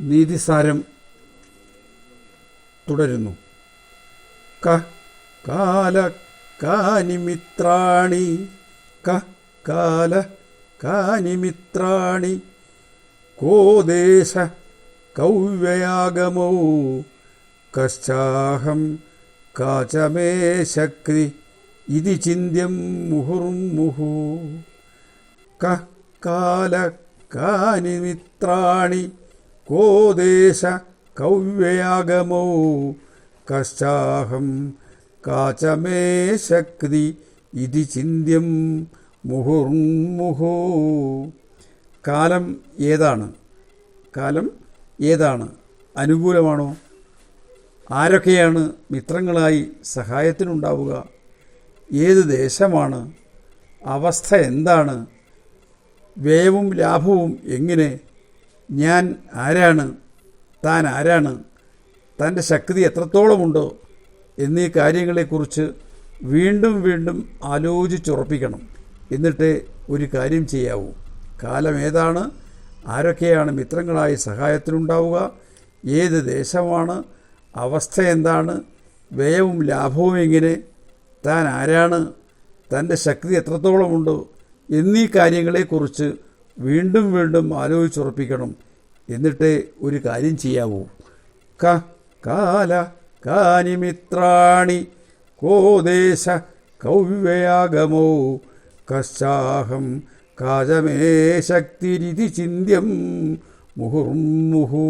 നീതിസാരം തുടരുന്നു. ക കാല കാനിമിത്രാണി ക കാല കാനിമിത്രാണി കോദേശ കൗവ്യയാഗമോ. കശ്ചാഹം കാചമേ ശക്തി. ഇതി ചിന്യം മുഹുർമുഹു ക കാല കാനിമിത്രാണി കോദേശ കൗവ്യയാഗമോ കശ്ചാഹം കാചമേ ശക്തി ഇതി ചിന്യം മുഹുർമുഹു കാലം ഏതാണ്? കാലം ഏതാണ്? അനുകൂലമാണോ? ആരൊക്കെയാണ് മിത്രങ്ങളായി സഹായത്തിനുണ്ടാവുക? ഏത് ദേശമാണ്? അവസ്ഥ എന്താണ്? വ്യയവും ലാഭവും എങ്ങനെ ഞാൻ ആരാണ്? താൻ ആരാണ്? തന്റെ ശക്തി എത്രത്തോളമുണ്ടോ? എന്നീ കാര്യങ്ങളെക്കുറിച്ച് വീണ്ടും വീണ്ടും ആലോചിച്ചുറപ്പിക്കണം. എന്നിട്ട് ഒരു കാര്യം ചെയ്യാവൂ. കാലം ഏതാണ്? ആരൊക്കെയാണ് മിത്രങ്ങളായി സഹായത്തിനുണ്ടാവുക? ഏത് ദേശമാണ്? അവസ്ഥ എന്താണ്? വ്യയവും ലാഭവും എങ്ങനെ? താൻ ആരാണ്? തന്റെ ശക്തി എത്രത്തോളമുണ്ടോ? എന്നീ കാര്യങ്ങളെക്കുറിച്ച് വീണ്ടും വീണ്ടും ആലോചിച്ചുറപ്പിക്കണം. എന്നിട്ട് ഒരു കാര്യം ചെയ്യാവൂ. ക കാല കാനിമിത്രാണി കോദേശ കൗവ്യയാഗമോ കശാഹം കാജമേ ശക്തിരിതി ചിന്യം മുഹുർമുഹു.